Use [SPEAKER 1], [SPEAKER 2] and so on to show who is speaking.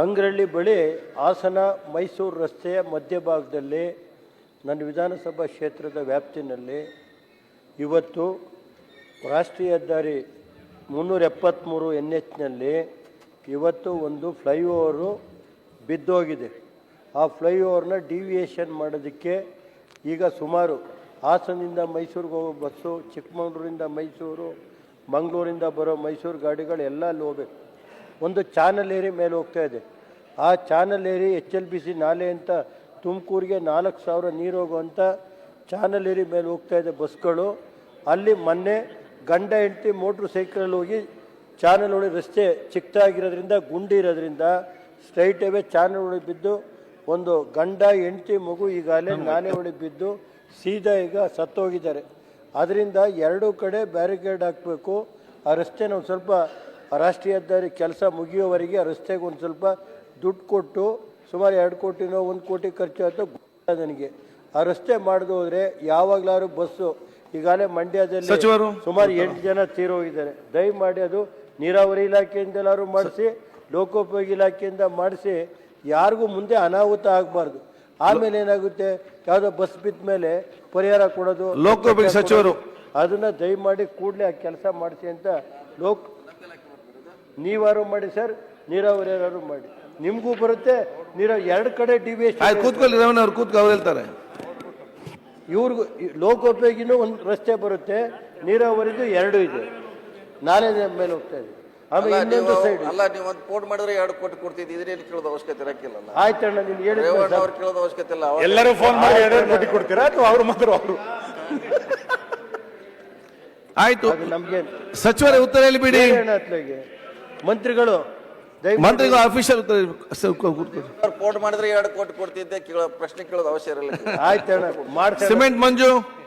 [SPEAKER 1] ಅಂಗ್ರಳ್ಳಿ ಬಳಿ ಹಾಸನ ಮೈಸೂರು ರಸ್ತೆಯ ಮಧ್ಯಭಾಗದಲ್ಲಿ ನನ್ನ ವಿಧಾನಸಭಾ ಕ್ಷೇತ್ರದ ವ್ಯಾಪ್ತಿನಲ್ಲಿ ಇವತ್ತು ರಾಷ್ಟ್ರೀಯ ಹೆದ್ದಾರಿ ಮುನ್ನೂರ ಎಪ್ಪತ್ತ್ಮೂರು ಎನ್ ಎಚ್ನಲ್ಲಿ ಇವತ್ತು ಒಂದು ಫ್ಲೈಓವರು ಬಿದ್ದೋಗಿದೆ. ಆ ಫ್ಲೈಓವರ್ನ ಡಿವಿಯೇಷನ್ ಮಾಡೋದಕ್ಕೆ ಈಗ ಸುಮಾರು ಹಾಸನದಿಂದ ಮೈಸೂರಿಗೆ ಹೋಗೋ ಬಸ್ಸು, ಚಿಕ್ಕಮಗಳೂರಿಂದ ಮೈಸೂರು, ಮಂಗಳೂರಿಂದ ಬರೋ ಮೈಸೂರು ಗಾಡಿಗಳು ಎಲ್ಲ ಅಲ್ಲಿ ಹೋಗ್ಬೇಕು. ಒಂದು ಚಾನಲ್ ಏರಿ ಮೇಲೆ ಹೋಗ್ತಾ ಇದೆ. ಆ ಚಾನಲ್ ಏರಿ ಎಚ್ ಎಲ್ ಬಿ ಸಿ ನಾಲೆ ಅಂತ ತುಮಕೂರಿಗೆ ನಾಲ್ಕು ಸಾವಿರ ನೀರು ಹೋಗುವಂಥ ಚಾನಲ್ ಏರಿ ಮೇಲೆ ಹೋಗ್ತಾ ಇದೆ ಬಸ್ಗಳು. ಅಲ್ಲಿ ಮೊನ್ನೆ ಗಂಡ ಹೆಂಡತಿ ಮೋಟ್ರ್ ಸೈಕಲಲ್ಲಿ ಹೋಗಿ ಚಾನಲ್ ಒಳಗೆ ರಸ್ತೆ ಚಿಕ್ಕದಾಗಿರೋದ್ರಿಂದ, ಗುಂಡಿ ಇರೋದ್ರಿಂದ ಸ್ಟ್ರೈಟ್ ಅವೇ ಚಾನಲ್ ಒಳಗೆ ಬಿದ್ದು ಒಂದು ಗಂಡ ಹೆಂಡತಿ ಮಗು ಈಗಾಗಲೇ ನಾಲೆ ಒಳಗೆ ಬಿದ್ದು ಸೀದಾ ಈಗ ಸತ್ತೋಗಿದ್ದಾರೆ. ಅದರಿಂದ ಎರಡೂ ಕಡೆ ಬ್ಯಾರಿಕೇಡ್ ಹಾಕಬೇಕು. ಆ ರಸ್ತೆನ ಒಂದು ಸ್ವಲ್ಪ ರಾಷ್ಟ್ರೀಯ ಹೆದ್ದಾರಿ ಕೆಲಸ ಮುಗಿಯೋವರೆಗೆ ರಸ್ತೆಗೆ ಒಂದು ಸ್ವಲ್ಪ ದುಡ್ಡು ಕೊಟ್ಟು ಸುಮಾರು ಎರಡು ಕೋಟಿನೋ ಒಂದು ಕೋಟಿ ಖರ್ಚು ಆಯ್ತು. ನನಗೆ ಆ ರಸ್ತೆ ಮಾಡಿದೋದ್ರೆ ಹೋದರೆ ಯಾವಾಗಲಾದ್ರು ಬಸ್ಸು ಈಗಾಗಲೇ ಮಂಡ್ಯದಲ್ಲಿ
[SPEAKER 2] ಸಚಿವರು.
[SPEAKER 1] ಸುಮಾರು ಎಂಟು ಜನ ತೀರೋಗಿದ್ದಾರೆ ದಯಮಾಡಿ ಅದು ನೀರಾವರಿ ಇಲಾಖೆಯಿಂದಲಾದ್ರು ಮಾಡಿಸಿ ಲೋಕೋಪಯೋಗಿ ಇಲಾಖೆಯಿಂದ ಮಾಡಿಸಿ ಯಾರಿಗೂ ಮುಂದೆ ಅನಾಹುತ ಆಗಬಾರ್ದು. ಆಮೇಲೆ ಏನಾಗುತ್ತೆ? ಯಾವುದೋ ಬಸ್ ಬಿದ್ದ ಮೇಲೆ ಪರಿಹಾರ ಕೊಡೋದು
[SPEAKER 2] ಲೋಕೋಪಯೋಗಿ ಸಚಿವರು.
[SPEAKER 1] ಅದನ್ನ ದಯಮಾಡಿ ಕೂಡಲೇ ಆ ಕೆಲಸ ಮಾಡಿಸಿ ಅಂತ ಲೋಕ್ ನೀವಾರು ಮಾಡಿ ಸರ್ ನೀರಾವರಿ ಯಾರು ಮಾಡಿ. ನಿಮಗೂ ಬರುತ್ತೆ ನೀರಾವರಿ ಎರಡು ಕಡೆ
[SPEAKER 2] ಆಯ್ತು
[SPEAKER 1] ಎಸ್
[SPEAKER 2] ಕೂತ್ಕೊಳ್ಳಿ ರಮಣ ಅವ್ರು ಕೂತ್ಕೊ ಅವ್ರು ಹೇಳ್ತಾರೆ.
[SPEAKER 1] ಇವ್ರಿಗೂ ಲೋಕೋಪಯೋಗಿನೂ ಒಂದು ರಸ್ತೆ ಬರುತ್ತೆ ನೀರಾವರಿದು ಎರಡು ಇದೆ. ನಾನೇ ಮೇಲೆ ಹೋಗ್ತಾ ಇದೆ ಆಮೇಲೆ
[SPEAKER 3] ಅಲ್ಲ
[SPEAKER 1] ಇನ್ನೊಂದು
[SPEAKER 3] ನೀವು
[SPEAKER 1] ಸೈಡ್
[SPEAKER 3] ಅಲ್ಲ ನೀವು ಒಂದು ಕೋಟ್ ಮಾಡಿದ್ರೆ ಎರಡು ಕೋಟಿ ಕೊಡ್ತಿದ್ದು. ಇದ್ರೇನು ಕೇಳೋದು ಅವಶ್ಯಕತೆ ಇರಕ್ಕಿಲ್ಲ
[SPEAKER 1] ಆಯ್ತಣ್ಣ ನೀನು ಹೇಳಿದ
[SPEAKER 3] ರೇವಣ್ಣ ಅವ್ರು ಕೇಳೋದು ಅವಶ್ಯಕತೆ ಇಲ್ಲ
[SPEAKER 4] ಎಲ್ಲರೂ ಫೋನ್ ಮಾಡಿ ಎರಡು ಕೋಟಿ ಕೊಡ್ತೀರಾ ಅಥವಾ ಅವ್ರು ಮಾತ್ರ ಅವರು?
[SPEAKER 2] ಆಯ್ತು.
[SPEAKER 1] ನಮ್ಗೆ
[SPEAKER 2] ಸಚಿವರೇ ಉತ್ತರ ಹೇಳಿ ಬಿಡಿ
[SPEAKER 1] ಅತ್ಲಾಗೆ ಮಂತ್ರಿಗಳು
[SPEAKER 2] ಮಂತ್ರಿಗಳು ಅಫಿಷಿಯಲ್
[SPEAKER 3] ಕೋಟ್ ಮಾಡಿದ್ರೆ ಎರಡು ಕೋಟಿ ಕೊಡ್ತಿದ್ದೆ ಕೇಳೋ ಪ್ರಶ್ನೆ ಕೇಳೋದು ಅವಶ್ಯ ಇರಲಿಲ್ಲ.
[SPEAKER 1] ಆಯ್ತು
[SPEAKER 2] ಸಿಮೆಂಟ್ ಮಂಜು.